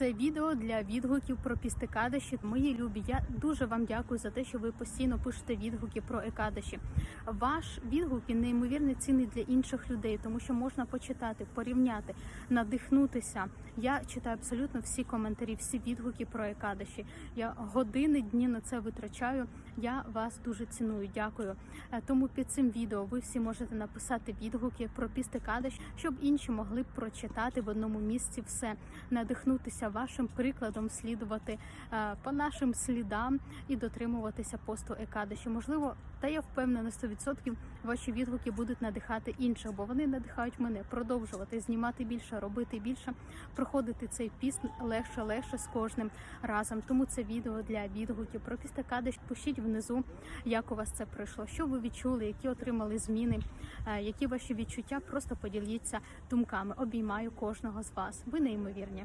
Це відео для відгуків про пістекадиші. Мої любі. Я дуже вам дякую за те, що ви постійно пишете відгуки про екадиші. Ваш відгук він неймовірно цінний для інших людей, тому що можна почитати, порівняти, надихнутися. Я читаю абсолютно всі коментарі, всі відгуки про екадиші. Я години, дні на це витрачаю. Я вас дуже ціную. Дякую. Е, Тому під цим відео ви всі можете написати відгуки про пістекадиш, щоб інші могли прочитати в одному місці все, надихнутися вашим прикладом, слідувати е, по нашим слідам і дотримуватися посту екадиші. Можливо, та я впевнена 100% ваші відгуки будуть надихати інших, бо вони надихають мене продовжувати знімати більше, робити більше, проходити цей піст легше, легше з кожним разом. Тому це відео для відгуків про пістекадиш. Пишіть внизу, як у вас це пройшло, що ви відчули, які отримали зміни, е, які ваші відчуття. Просто поділіться думками. Обіймаю кожного з вас. Ви неймовірні.